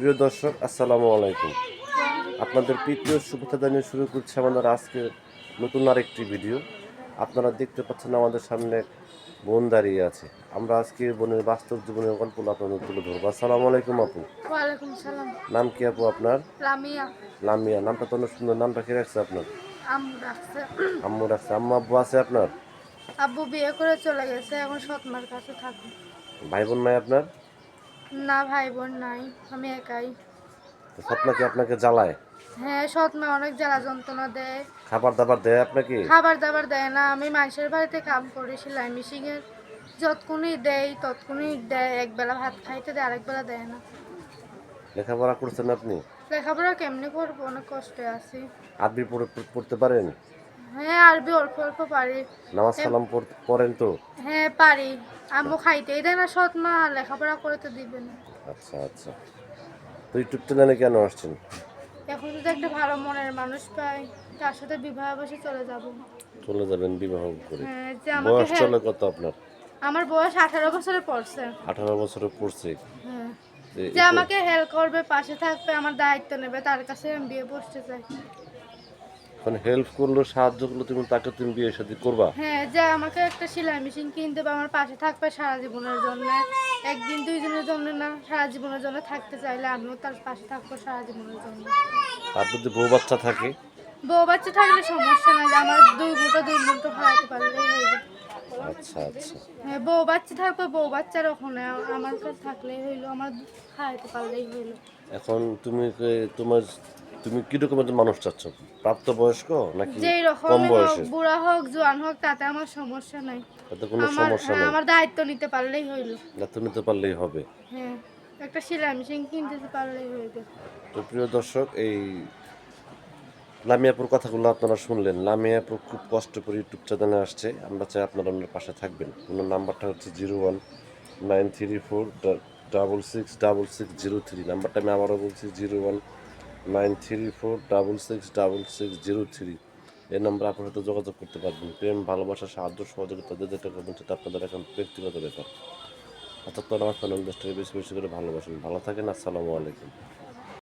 প্রিয় দর্শক আসসালামু আলাইকুম। আপনাদের প্রিয় শুভেচ্ছা জানিয়ে শুরু করছে আমাদের আজকে নতুন আরেকটি ভিডিও। আপনারা দেখতে পাচ্ছেন আমাদের সামনে বোন দাঁড়িয়ে আছে। আমরা আজকে বোনের বাস্তব জীবনের গল্প আপনাদের তুলে ধরবো। আসসালামু আলাইকুম আপু। নাম কি আপু আপনার? লামিয়া। নামটা তো অনেক সুন্দর। নামটা কি রাখছে আপনার? আম্মু রাখছে। আম্মু আব্বু আছে আপনার? আব্বু বিয়ে করে চলে গেছে। এখন সৎমার কাছে থাকে ভাই বোন নাই আপনার? না ভাই বোন নাই আমি একাই। স্বপ্না কি আপনাকে জ্বালায়? হ্যাঁ সৎমা অনেক জ্বালা যন্ত্রণা দেয়। খাবার দাবার দেয় আপনাকে? খাবার দাবার দেয় না আমি মানুষের বাড়িতে কাম করি সেলাই মেশিনের যতক্ষণই দেয় ততক্ষণই দেয় একবেলা ভাত খাইতে দেয় আরেক বেলা দেয় না। লেখাপড়া করছেন আপনি? লেখাপড়া কেমনি করব? অনেক কষ্টে আছি। আরবি পড়ে পড়তে পারেন? হ্যাঁ আরবি অল্প অল্প পারি। নামাজ কালাম পড়েন তো? হ্যাঁ পারি। আম্মু খাইতেই দেয় না সৎ মা লেখাপড়া করে তো দিবে না আচ্ছা আচ্ছা। তো ইউটিউব চ্যানেলে কেন আসছেন? এখন যদি একটা ভালো মনের মানুষ পাই তার সাথে বিবাহ বসে চলে যাব। চলে যাবেন বিবাহ করে। হ্যাঁ, যে আমাকে বয়স help- চলে কত আপনার? আমার বয়স আঠারো বছরে পড়ছে। আঠারো বছরে পড়ছে। হ্যাঁ। যে যে আমাকে হেল্প করবে পাশে থাকবে আমার দায়িত্ব নেবে তার কাছে আমি বিয়ে বসতে চাই। এখন হেল্প করল সাহায্য করল তুমি তাকে তুমি বিয়ে সাথে করবা? হ্যাঁ যে আমাকে একটা সেলাই মেশিন কিনতে হবে আমার পাশে থাকবে সারা জীবনের জন্য। একদিন দুইজনের জন্য না সারা জীবনের জন্য থাকতে চাইলে আমিও তার পাশে থাকব সারা জীবনের জন্য। আর যদি বউ বাচ্চা থাকে? বউ বাচ্চা থাকলে সমস্যা নাই আমার দুই ঘণ্টা দুই ঘণ্টা হারাতে পারলেই আচ্ছা আচ্ছা। হ্যাঁ বউ বাচ্চা থাকবে বউ বাচ্চার ওখানে আমার কাছে থাকলেই হইল আমার খাইতে পারলেই হইল। এখন তুমি তোমার তুমি কীরকম একজন মানুষ চাচ্ছ? প্রাপ্ত বয়স্ক নাকি যেই কম রকম বয়সে বুড়া হোক জোয়ান হোক তাতে আমার সমস্যা নাই। তাতে কোনো সমস্যা হ্যাঁ, নেই। আমার দায়িত্ব নিতে পারলেই হইল। দায়িত্ব নিতে পারলেই হবে। হ্যাঁ একটা সেলাই মেশিন কিনতে পারলেই হইবে তো প্রিয় দর্শক এই লামিয়াপুর কথাগুলো আপনারা শুনলেন। লামিয়াপুর খুব কষ্ট করে ইউটিউব চ্যানেলে আসছে। আমরা চাই আপনারা ওনার পাশে থাকবেন। ওনার নাম্বারটা হচ্ছে zero one nine three four double six double six zero three. নাম্বারটা আমি আবারও বলছি zero one nine three four double six double six zero three. এই নাম্বার আপনার সাথে যোগাযোগ করতে পারবেন। প্রেম, ভালোবাসা, সাহায্য, সহযোগিতা যে যেটা করবেন সেটা আপনাদের এখন ব্যক্তিগত ব্যাপার। অর্থাৎ আমার ফ্যামিলি বেশি বেশি করে ভালোবাসেন। ভালো থাকেন, আসসালামু আলাইকুম।